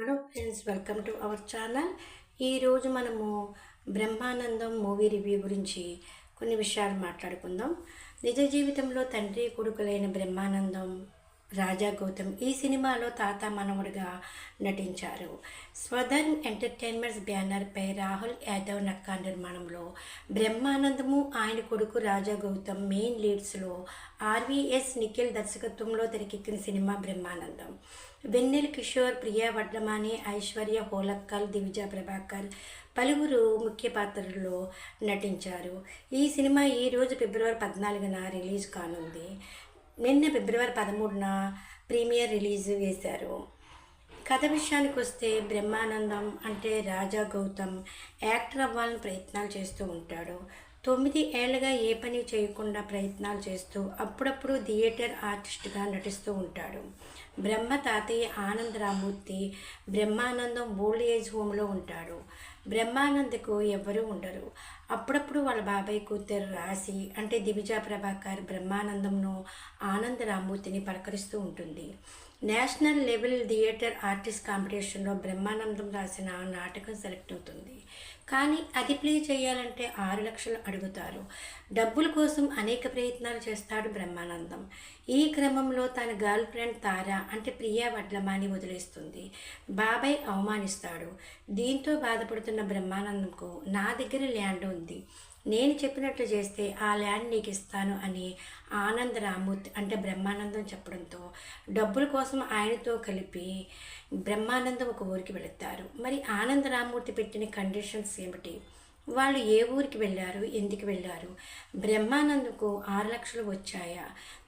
Hello friends welcome to our channel. ఈరోజు మనము Brahmanandam movie review గురించి కొన్ని విషయాలు మాట్లాడుకుందాం. నిజ జీవితంలో తండ్రి కొడుకులైన బ్రహ్మానందం రాజా గౌతమ్ ఈ సినిమాలో తాత మనవడుగా నటించారు. స్వదన్ ఎంటర్టైన్మెంట్స్ బ్యానర్పై రాహుల్ యాదవ్ నక్కా నిర్మాణంలో బ్రహ్మానందము ఆయన కొడుకు రాజా గౌతమ్ మెయిన్ లీడ్స్లో ఆర్వీఎస్ నిఖిల్ దర్శకత్వంలో తెరకెక్కిన సినిమా బ్రహ్మానందం. వెన్నెల్ కిషోర్ ప్రియా వడ్లమాని ఐశ్వర్య హోలక్కల్ దివిజ ప్రభాకర్ పలువురు ముఖ్య పాత్రల్లో నటించారు. ఈ సినిమా ఈరోజు ఫిబ్రవరి పద్నాలుగున రిలీజ్ కానుంది. నిన్న ఫిబ్రవరి పదమూడున ప్రీమియర్ రిలీజ్ వేశారు కథ విషయానికి వస్తే బ్రహ్మానందం అంటే రాజా గౌతమ్ యాక్టర్ అవ్వాలని ప్రయత్నాలు చేస్తూ ఉంటాడు. తొమ్మిది ఏళ్ళగా ఏ పని చేయకుండా ప్రయత్నాలు చేస్తూ అప్పుడప్పుడు థియేటర్ ఆర్టిస్ట్గా నటిస్తూ ఉంటాడు. బ్రహ్మ తాతయ్య ఆనంద రామూర్తి బ్రహ్మానందం ఓల్డ్ ఏజ్ హోమ్లో ఉంటాడు. బ్రహ్మానందకు ఎవ్వరూ ఉండరు. అప్పుడప్పుడు వాళ్ళ బాబాయ్ కూతురు రాసి అంటే దివిజా ప్రభాకర్ బ్రహ్మానందంను ఆనంద రామూర్తిని పలకరిస్తూ ఉంటుంది. నేషనల్ లెవెల్ థియేటర్ ఆర్టిస్ట్ కాంపిటీషన్లో బ్రహ్మానందం రాసిన నాటకం సెలెక్ట్ అవుతుంది. కానీ అది ప్లే చేయాలంటే ఆరు లక్షలు అడుగుతారు. డబ్బుల కోసం అనేక ప్రయత్నాలు చేస్తాడు బ్రహ్మానందం. ఈ క్రమంలో తన గర్ల్ ఫ్రెండ్ తార అంటే ప్రియా వడ్లమాని వదిలేస్తుంది. బాబాయ్ అవమానిస్తాడు. దీంతో బాధపడుతున్న బ్రహ్మానందంకు నా దగ్గర ల్యాండ్ ఉంది. నేను చెప్పినట్లు చేస్తే ఆ ల్యాండ్ నీకు ఇస్తాను అని ఆనంద్ రామూర్తి అంటే బ్రహ్మానందం చెప్పడంతో డబ్బుల కోసం ఆయనతో కలిపి బ్రహ్మానందం ఒక ఊరికి వెళుతారు. మరి ఆనంద రామూర్తి పెట్టిన కండిషన్స్ ఏమిటి? వాళ్ళు ఏ ఊరికి వెళ్ళారు? ఎందుకు వెళ్ళారు? బ్రహ్మానందకు ఆరు లక్షలు వచ్చాయా?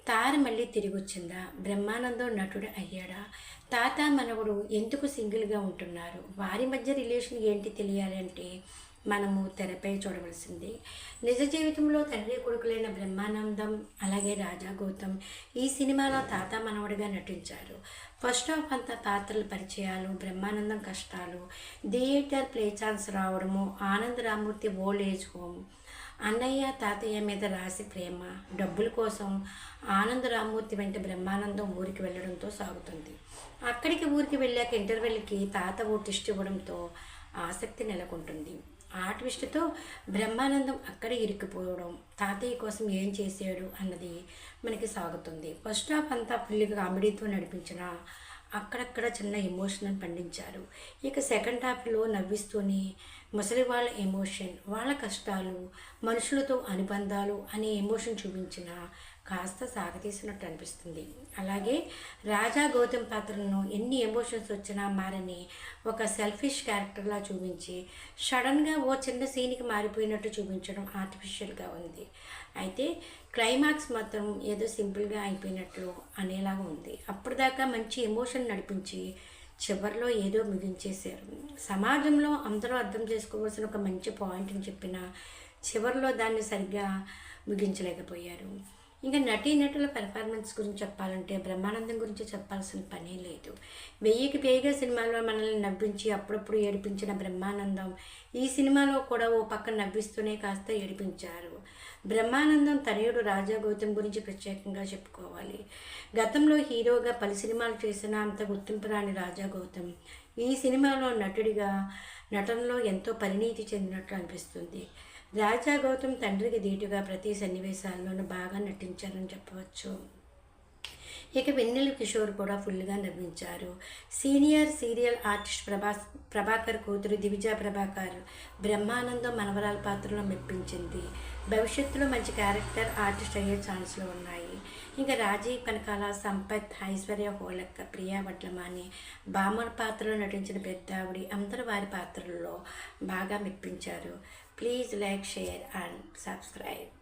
తార మళ్ళీ తిరిగి వచ్చిందా? బ్రహ్మానందం నటుడు అయ్యాడా? తాత మనవడు ఎందుకు సింగిల్గా ఉంటున్నారు? వారి మధ్య రిలేషన్ ఏంటి తెలియాలంటే మనము తెరపై చూడవలసింది. నిజ జీవితంలో తండ్రి కొడుకులైన బ్రహ్మానందం అలాగే రాజా గౌతమ్ ఈ సినిమాలో తాత మనవడిగా నటించారు. ఫస్ట్ ఆఫ్ అంతా పాత్రల పరిచయాలు బ్రహ్మానందం కష్టాలు థియేటర్ ప్లే ఛాన్స్ రావడము Anand Ramurthy old age home అన్నయ్య తాతయ్య మీద రాసి ప్రేమ డబ్బుల కోసం ఆనంద రామూర్తి వెంట బ్రహ్మానందం ఊరికి వెళ్ళడంతో సాగుతుంది. అక్కడికి ఊరికి వెళ్ళాక ఇంటర్వెల్కి తాత ఓ ఇవ్వడంతో ఆసక్తి నెలకొంటుంది. ఆ ట్విస్ట్తో బ్రహ్మానందం అక్కడే ఇరికిపోవడం తాతయ్య కోసం ఏం చేశాడు అన్నది మనకి సాగుతుంది. ఫస్ట్ హాఫ్ అంతా ఫుల్గా కామెడీతో నడిపించిన అక్కడక్కడ చిన్న ఎమోషనల్ పండించారు. ఇక సెకండ్ హాఫ్లో నవ్విస్తూనే ముసలి వాళ్ళ ఎమోషన్ వాళ్ళ కష్టాలు మనుషులతో అనుబంధాలు అనే ఎమోషన్ చూపించిన కాస్త సాగతీసినట్టు అనిపిస్తుంది. అలాగే రాజా గౌతమ్ పాత్రను ఎన్ని ఎమోషన్స్ వచ్చినా మారని ఒక సెల్ఫిష్ క్యారెక్టర్లా చూపించి సడన్గా ఓ చిన్న సీన్కి మారిపోయినట్టు చూపించడం ఆర్టిఫిషియల్గా ఉంది. అయితే క్లైమాక్స్ మాత్రం ఏదో సింపుల్గా అయిపోయినట్లు అనేలాగా ఉంది. అప్పటిదాకా మంచి ఎమోషన్ నడిపించి చివరిలో ఏదో ముగించేశారు. సమాజంలో అందరూ అర్థం చేసుకోవాల్సిన ఒక మంచి పాయింట్ని చెప్పిన చివరిలో దాన్ని సరిగ్గా ముగించలేకపోయారు. ఇంకా నటీ నటుల పెర్ఫార్మెన్స్ గురించి చెప్పాలంటే బ్రహ్మానందం గురించి చెప్పాల్సిన పనే లేదు. వెయ్యికి పైగా సినిమాల్లో మనల్ని నవ్వించి అప్పుడప్పుడు ఏడిపించిన బ్రహ్మానందం ఈ సినిమాలో కూడా ఓ పక్క నవ్విస్తూనే కాస్త ఏడిపించారు. బ్రహ్మానందం తనయుడు రాజా గౌతమ్ గురించి ప్రత్యేకంగా చెప్పుకోవాలి. గతంలో హీరోగా పలు సినిమాలు చేసిన అంత గుర్తింపు రాని రాజా గౌతమ్ ఈ సినిమాలో నటుడిగా నటనలో ఎంతో పరిణీతి చెందినట్లు అనిపిస్తుంది. రాజా గౌతమ్ తండ్రికి ధీటుగా ప్రతి సన్నివేశాల్లోనూ బాగా నటించారని చెప్పవచ్చు. ఇక వెన్నెల కిషోర్ కూడా ఫుల్గా నవ్వించారు. Senior serial artist Prabhas Prabhakar కూతురు దివిజా ప్రభాకర్ బ్రహ్మానందం మనవరాల పాత్రలో మెప్పించింది. భవిష్యత్తులో మంచి క్యారెక్టర్ ఆర్టిస్ట్ అయ్యే ఛాన్స్లు ఉన్నాయి. ఇంకా రాజీవ్ కనకాల సంపత్ ఐశ్వర్య హోలక్క ప్రియా వడ్లమాని బామర్ పాత్రలో నటించిన పెద్దావిడి అందరూ వారి పాత్రల్లో బాగా మెప్పించారు. Please like share and subscribe.